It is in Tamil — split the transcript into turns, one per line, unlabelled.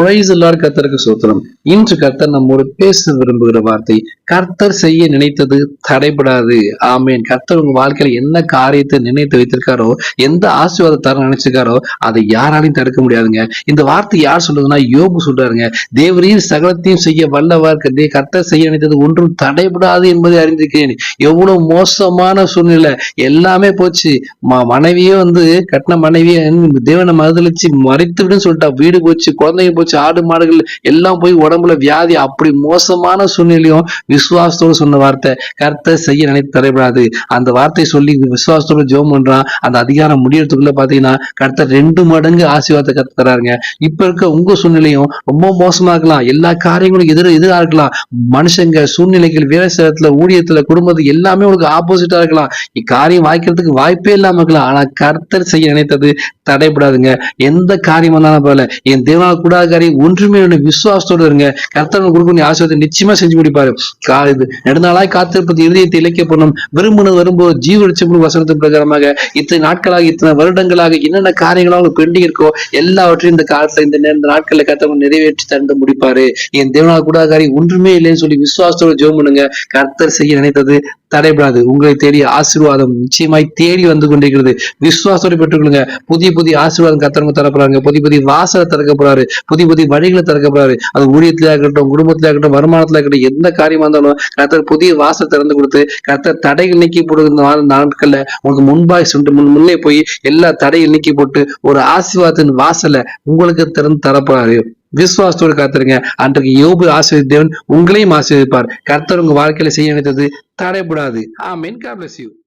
பிரைஸ் எல்லாரும் கர்த்தருக்கு சோத்திரம். இன்று கர்த்தர் நம்மோடு பேச விரும்புகிற வார்த்தை கர்த்தர் செய்ய நினைத்தது தடைபடாது. ஆமேன். கர்த்தர் உங்க வாழ்க்கையில என்ன காரியத்தை நினைத்து வைத்திருக்காரோ எந்த ஆசீர்வாதம் தர நினைச்சிருக்காரோ அதை யாராலையும் தடுக்க முடியாதுங்க. இந்த வார்த்தை யார் சொல்றதுன்னா யோபு சொல்றாருங்க. தேவரையும் சகலத்தையும் செய்ய வல்லவர் கர்த்தே கர்த்தர் செய்ய நினைத்தது ஒன்றும் தடைபடாது என்பதை அறிந்திருக்கிறேன். எவ்வளவு மோசமான சூழ்நிலை. எல்லாமே போச்சு. ம- மனைவியே வந்து கட்டின மனைவியை தேவனை மறுதளிச்சு மறைத்து விடுன்னு சொல்லிட்டா. வீடு போச்சு குழந்தைங்க போச்சு ஆடு மாடுகள் எல்லாம் போய் உடம்புல வியாதி அப்படி மோசமான சூழ்நிலையும் விசுவாசத்தோடு சொன்ன வார்த்தை கர்த்தர் செய்ய நினைத்து தடைபடாது. அந்த வார்த்தை சொல்லி விசுவாசத்தோட ஜோம் பண்றான். அந்த அதிகாரம் முடியறதுக்குள்ள பாத்தீங்கன்னா கர்த்தர் ரெண்டு மடங்கு ஆசீர்வாதத்தை கத்து தராருங்க. இப்ப இருக்க உங்க சூழ்நிலையும் ரொம்ப மோசமா இருக்கலாம். எல்லா காரியங்களும் எதிர எதிரா இருக்கலாம். மனுஷங்க சூழ்நிலைகள் விவசாயத்துல ஊழியத்துல குடும்பத்துக்கு எல்லாமே உங்களுக்கு ஆப்போசிட்டா இருக்கலாம். இக்காரியம் வாய்க்கிறதுக்கு வாய்ப்பே இல்லாம இருக்கலாம். ஆனா கர்த்தர் செய்ய நினைத்தது தடைபடாதுங்க. எந்த காரியம் வந்தாலும் போல என் தேவனால் கூட காரியம் ஒன்றுமே இல்லை. விசுவாசத்தோட இருங்க. கர்த்தர் கொடுக்கக்கூடிய ஆசிரியத்தை நிச்சயமா செஞ்சு முடிப்பாரு கா இது நெடுநாளாய் காத்திருப்பது இதயத்தை இலக்கிய பண்ணும் விரும்பினது வரும்போது ஜீவ வெளிச்சம் வசனத்தின் பிரகாரமாக இத்தனை நாட்களாக இத்தனை வருடங்களாக என்னென்ன காரியங்களாக அவங்களுக்கு பெண்டிங் இருக்கோ எல்லாவற்றையும் இந்த காலத்துல இந்த நே- இந்த நாட்கள்ல கர்த்தர் நிறைவேற்றி தந்து முடிப்பாரு. என் தேவனால் கூடாத காரியம் ஒன்றுமே இல்லைன்னு சொல்லி விசுவாசத்தோட ஜோம் பண்ணுங்க. கர்த்தர் செய்ய நினைத்தது தடைபடாது. உங்களை தேடிய ஆசீர்வாதம் நிச்சயமாய் தேடி வந்து கொண்டிருக்கிறது. விசுவாசத்தோடு பெற்றுக்கொள்ளுங்க. புதிய புதிய ஆசீர்வாதம் கத்தரங்க தரப்படுறாங்க புதிய புதிய வாசலை திறக்க போறாரு. புதிய புதிய வழிகளை திறக்க போறாரு அது ஊழியத்திலே இருக்கட்டும் குடும்பத்திலே இருக்கட்டும் வருமானத்துல இருக்கட்டும் எந்த காரியமா இருந்தாலும் கர்த்தர் புதிய வாசல் திறந்து கொடுத்து கர்த்தர் தடைகள் நீக்கி போடுகிற நாட்கள்ல உங்களுக்கு முன்பாய் சொல்லிட்டு முன் முன்னே போய் எல்லா தடைகள் நீக்கி போட்டு ஒரு ஆசீர்வாதத்தின் வாசலை உங்களுக்கு திறந்து தரப்போறாரு விசுவாசத்தோடு காத்திருங்க. அன்றைக்கு யோபு ஆசீர்வதி தேவன் உங்களையும் ஆசீர்வதிப்பார். கர்த்தர் உங்க வாழ்க்கையில செய்ய நினைத்தது தடைபடாது. ஆமீன். மென் bless யூ